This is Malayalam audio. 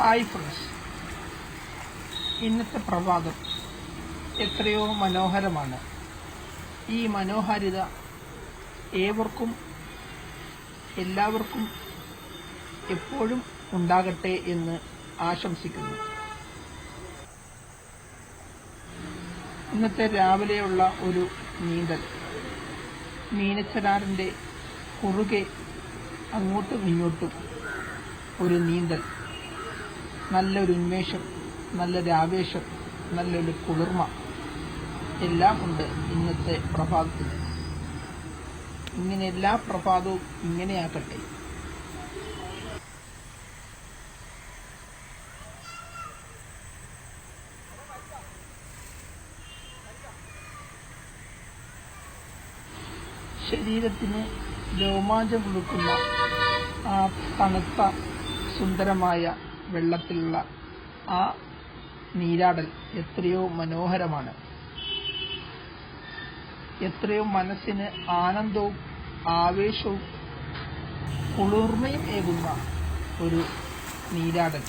ഹായ് ഫ്രണ്ട്സ് ഇന്നത്തെ പ്രഭാതം എത്രയോ മനോഹരമാണ്. ഈ മനോഹാരിത ഏവർക്കും എല്ലാവർക്കും എപ്പോഴും ഉണ്ടാകട്ടെ എന്ന് ആശംസിക്കുന്നു. ഇന്നത്തെ രാവിലെയുള്ള ഒരു നീന്തൽ. മീനച്ചനാറിന്റെ കുറുകെ അങ്ങോട്ടും ഇങ്ങോട്ടും ഒരു നീന്തൽ. നല്ലൊരു ഉന്മേഷം നല്ലൊരു ആവേശം നല്ലൊരു കുളിർമ എല്ലാം ഉണ്ട് ഇന്നത്തെ പ്രഭാതത്തിൽ. ഇങ്ങനെ എല്ലാ പ്രഭാതവും ഇങ്ങനെയാക്കട്ടെ ശരീരത്തിന് രോമാഞ്ചം കൊടുക്കുന്ന ആ തണുത്ത സുന്ദരമായ വെള്ളത്തിലുള്ള ആ നീരാടൽ എത്രയോ മനോഹരമാണ്. എത്രയോ മനസ്സിന് ആനന്ദവും ആവേശവും കുളിർമയും ഏകുന്ന ഒരു നീരാടൽ.